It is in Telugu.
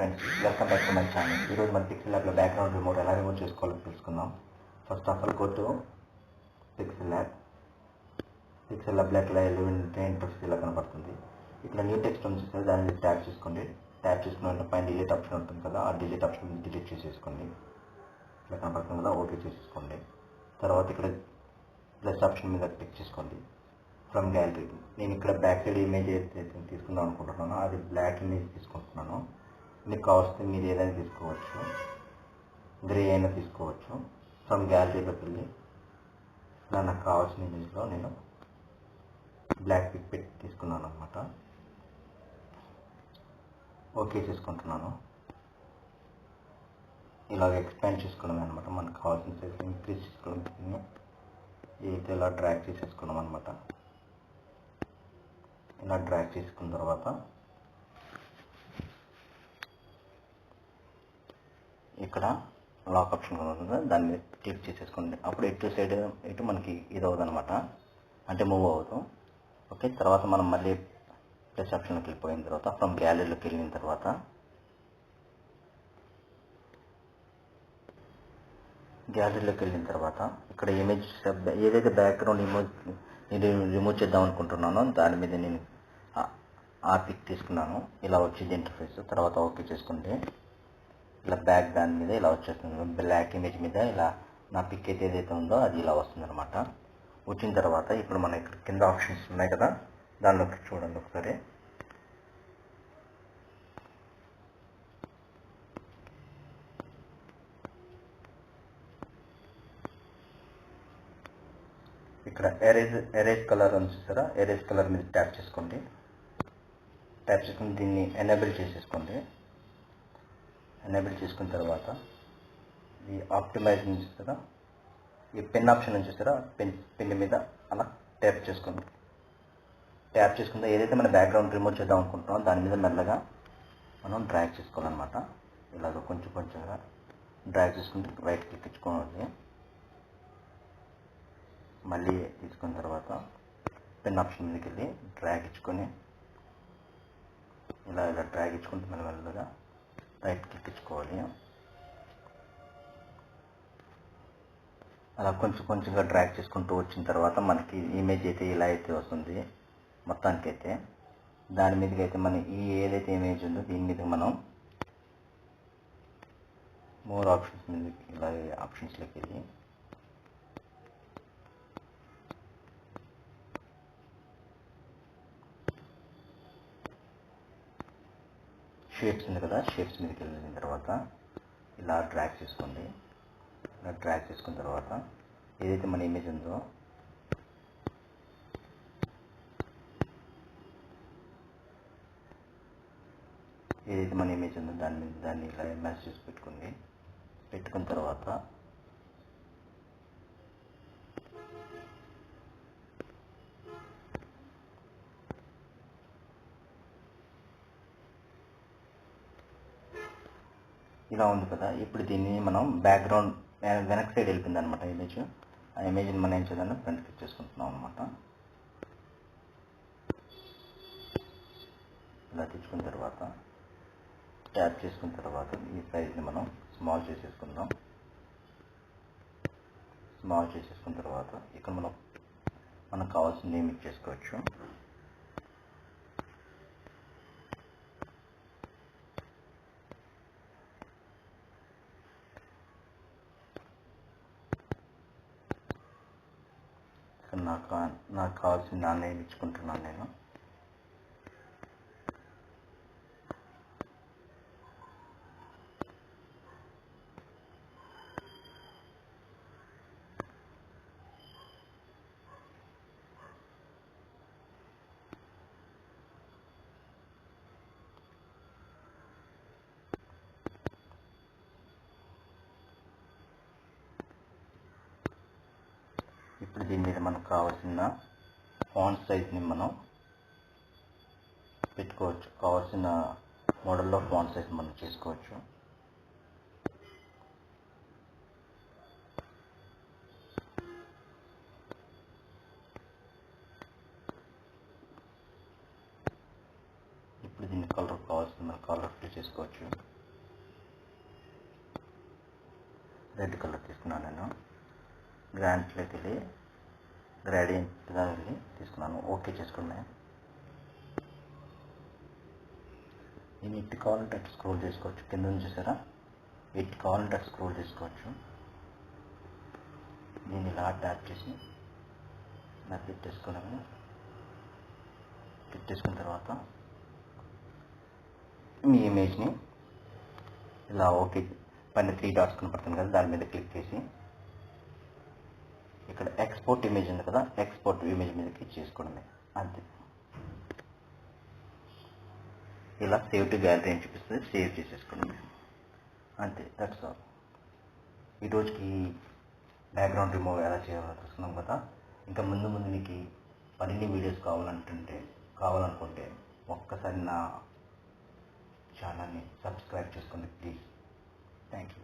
Friends welcome back to my channel. ఈరోజు మన పిక్సెల్ ల్యాబ్లో బ్యాక్గ్రౌండ్ రిమోట్ ఎలా రిమోట్ చేసుకోవాలో తెలుసుకుందాం first of all go to Pixel Lab. Pixel Lab ఇలా ఎలిమెంట్ ఇంటర్ఫేస్ ఇలా కనపడుతుంది? ఇక్కడ న్యూ టెక్స్ట్ ఉంది సార్ దాన్ని ట్యాప్ చేసుకోండి. ట్యాప్ చేసుకున్న పైన డిలీట్ ఆప్షన్ ఉంటుంది కదా ఆ డిలీట్ ఆప్షన్ డిలీట్ చేసేసుకోండి. ఇట్లా కనపడుతుంది కదా ఓకే చేసేసుకోండి. తర్వాత ఇక్కడ ప్లస్ ఆప్షన్ మీద క్లిక్ చేసుకోండి. ఫ్రమ్ గ్యాలరీ నేను ఇక్కడ బ్యాక్ సైడ్ ఇమేజ్ ఏదైతే తీసుకుందాం అనుకుంటున్నానో అది బ్లాక్ ఇమేజ్ తీసుకుంటున్నాను. మీకు కావాల్సింది మీరు ఏదైనా తీసుకోవచ్చు. గ్రే అయినా తీసుకోవచ్చు. ఫ్రమ్ గ్యాలరీలోకి వెళ్ళి ఇలా నాకు కావాల్సిన ఇమేజ్లో నేను బ్లాక్ పిక్ పెట్టి తీసుకున్నాను అనమాట ఓకే చేసుకుంటున్నాను. ఇలాగ ఎక్స్పాండ్ చేసుకున్నాం అనమాట మనకు కావాల్సిన సైజ్ ఇంక్రీజ్ చేసుకోవడం ఏదైతే ఇలా డ్రాక్ చేసేసుకున్నాం అనమాట ఇలా డ్రాక్ చేసుకున్న తర్వాత ఇక్కడ లాక్ ఆప్షన్ ఉంటుంది దాని మీద క్లిక్ చేసేసుకోండి అప్పుడు ఎటు సైడ్ ఇటు మనకి ఇది అవ్వదు అనమాట అంటే మూవ్ అవ్వదు. ఓకే తర్వాత మనం మళ్ళీ ప్లస్ ఆప్షన్కి వెళ్ళిపోయిన తర్వాత ఫ్రమ్ గ్యాలరీలోకి వెళ్ళిన తర్వాత గ్యాలరీలోకి వెళ్ళిన తర్వాత ఇక్కడ ఇమేజ్ ఏదైతే బ్యాక్గ్రౌండ్ ఇమేజ్ నేను రిమూవ్ చేద్దాం అనుకుంటున్నానో దాని మీద నేను ఆ పిక్ తీసుకున్నాను. ఇలా వచ్చింది ఇంటర్ఫేస్ తర్వాత ఓకే చేసుకుంటే ఇలా బ్యాక్ దాని మీద ఇలా వచ్చేస్తుంది. బ్లాక్ ఇమేజ్ మీద ఇలా నా పిక్ అయితే ఏదైతే ఉందో అది ఇలా వస్తుంది అనమాట వచ్చిన తర్వాత ఇప్పుడు మన ఇక్కడ కింద ఆప్షన్స్ ఉన్నాయి కదా దానిలోకి చూడండి ఒకసారి. ఇక్కడ ఎరేజ్ ఎరేజ్ కలర్ అని చూసారా? ఎరేజ్ కలర్ మీద ట్యాప్ చేసుకోండి. ట్యాప్ చేసుకుని దీన్ని ఎనేబుల్ చేసేసుకోండి. ఎనేబుల్ చేసుకున్న తర్వాత ఈ ఆప్టిమైజ్ నుంచి చూస్తారా? ఈ పెన్ ఆప్షన్ నుంచి చూస్తారా? పెన్ పెన్ మీద అలా ట్యాప్ చేసుకుందాం. ట్యాప్ చేసుకుంటే ఏదైతే మన బ్యాక్గ్రౌండ్ రిమూవ్ చేద్దాం అనుకుంటున్నామో దాని మీద మెల్లగా మనం డ్రాగ్ చేసుకోవాలన్నమాట. ఇలాగ కొంచెం కొంచెంగా డ్రాగ్ చేసుకుంటే రైట్ క్లిక్ ఇచ్చుకోవాలి. మళ్ళీ తీసుకున్న తర్వాత పెన్ ఆప్షన్ మీదకి వెళ్ళి డ్రాగ్ ఇచ్చుకొని ఇలా ఇలా డ్రాగ్ ఇచ్చుకుంటే మెల్లమెల్లగా రైట్ క్లిక్ ఇచ్చుకోవాలి అలా కొంచెం కొంచెంగా డ్రాగ్ చేసుకుంటూ వచ్చిన తర్వాత మనకి ఇమేజ్ అయితే ఇలా అయితే వస్తుంది. మొత్తానికైతే దాని మీదకి అయితే మన ఈ ఏదైతే ఇమేజ్ ఉందో దీని మీద మనం మోర్ ఆప్షన్స్ మీదకి ఇలా ఆప్షన్స్లోకి వెళ్ళి షేప్స్ ఉంది కదా షేప్స్ మీదకి వెళ్ళిన తర్వాత ఇలా ట్రాక్ చేసుకోండి. ఇలా డ్రాగ్ చేసుకున్న తర్వాత ఏదైతే మన ఇమేజ్ ఉందో ఏదైతే మన ఇమేజ్ ఉందో దాని మీద దాన్ని ఇలా మ్యాచ్ చేసి పెట్టుకోండి. పెట్టుకున్న తర్వాత ఇలా ఉంది కదా ఇప్పుడు దీన్ని మనం బ్యాక్గ్రౌండ్ వెనక్ సైడ్ వెళ్ళిపోయింది అనమాట ఇమేజ్ ఆ ఇమేజ్ని మనం ఏం చేద్దాం ఫ్రంట్ క్లిక్ చేసుకుంటున్నాం అనమాట ఇలా తెచ్చుకున్న తర్వాత ట్యాప్ చేసుకున్న తర్వాత ఈ సైజ్ని మనం స్మాల్ చేసేసుకుందాం. స్మాల్ చేసేసుకున్న తర్వాత ఇక్కడ మనం మనకు కావాల్సిన నేమ్ ఇచ్చేసుకోవచ్చు నాకు నాకు కావాల్సిన నా ఇచ్చుకుంటున్నాను నేను. ఇప్పుడు దీని మీద మనకు కావాల్సిన ఫాంట్ సైజ్ని మనం పెట్టుకోవచ్చు. కావాల్సిన మోడల్లో ఫాంట్ సైజ్ మనం చేసుకోవచ్చు. ఇప్పుడు దీన్ని కలర్ కావాల్సింది మనం కలర్ ఫిల్ చేసుకోవచ్చు. రెడ్ కలర్ తీసుకున్నాను నేను. గ్రాండ్స్లోకి వెళ్ళి గ్రాడియంట్గా వెళ్ళి తీసుకున్నాను. ఓకే చేసుకున్నాను నేను ఎట్టి కావాలంటే అటు స్క్రోల్ చేసుకోవచ్చు. కింద నుంచి చూసారా? ఎట్టి కావాలంటే అటు స్క్రోల్ చేసుకోవచ్చు. నేను ఇలా ట్యాప్ చేసి ఇలా పెట్టేసుకున్నాను పెట్టేసుకున్న తర్వాత మీ ఇమేజ్ని ఇలా ఓకే పైన త్రీ డాట్స్ కనపడుతుంది కదా దాని మీద క్లిక్ చేసి ఇక్కడ ఎక్స్పోర్ట్ ఇమేజ్ ఉంది కదా ఎక్స్పోర్ట్ ఇమేజ్ మీద క్లిక్ చేసుకోవడమే. అంతే. ఇలా సేవ్ టు గ్యాలరీ అని చూపిస్తుంది సేవ్ చేసేసుకోండి అంతే దట్స్ ఆల్ ఈ రోజుకి బ్యాక్గ్రౌండ్ రిమూవ్ ఎలా చేయాలో చూస్తున్నాం కదా. ఇంకా ముందు ముందు మీకు మరిన్ని వీడియోస్ కావాలంటుంటే కావాలనుకుంటే ఒక్కసారి నా ఛానల్ని సబ్స్క్రైబ్ చేసుకోండి ప్లీజ్ థ్యాంక్ యూ